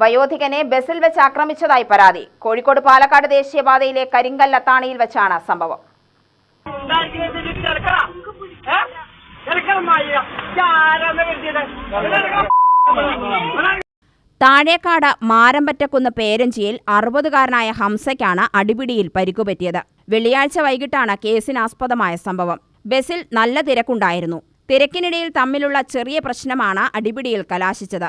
വയോധികനെ ബസിൽ വെച്ച് ആക്രമിച്ചതായി പരാതി. കോഴിക്കോട് പാലക്കാട് ദേശീയപാതയിലെ കരിങ്കല്ലത്താണിയിൽ വെച്ചാണ് സംഭവം. താഴേക്കാട് മാരമ്പറ്റക്കുന്ന് പേരഞ്ചിയിൽ അറുപതുകാരനായ ഹംസയ്ക്കാണ് അടിപിടിയിൽ പരിക്കുപറ്റിയത്. വെള്ളിയാഴ്ച വൈകിട്ടാണ് കേസിനാസ്പദമായ സംഭവം. ബസിൽ നല്ല തിരക്കുണ്ടായിരുന്നു. തിരക്കിനിടയിൽ തമ്മിലുള്ള ചെറിയ പ്രശ്നമാണ് അടിപിടിയിൽ കലാശിച്ചത്.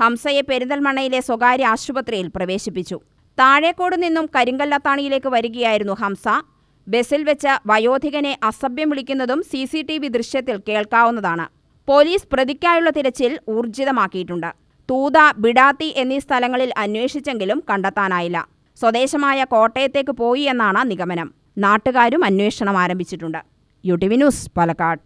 ഹംസയെ പെരിന്തൽമണ്ണയിലെ സ്വകാര്യ ആശുപത്രിയിൽ പ്രവേശിപ്പിച്ചു. താഴേക്കോട് നിന്നും കരിങ്കല്ലത്താണിയിലേക്ക് വരികയായിരുന്നു ഹംസ. ബസിൽ വെച്ച് വയോധികനെ അസഭ്യം വിളിക്കുന്നതും സി സി ടി വി ദൃശ്യത്തിൽ കേൾക്കാവുന്നതാണ്. പോലീസ് പ്രതിക്കായുള്ള തിരച്ചിൽ ഊർജിതമാക്കിയിട്ടുണ്ട്. തൂത ബിഡാത്തി എന്നീ സ്ഥലങ്ങളിൽ അന്വേഷിച്ചെങ്കിലും കണ്ടെത്താനായില്ല. സ്വദേശമായ കോട്ടയത്തേക്ക് പോയി എന്നാണ് നിഗമനം. നാട്ടുകാരും അന്വേഷണം ആരംഭിച്ചിട്ടുണ്ട്. U T V news Palakkad.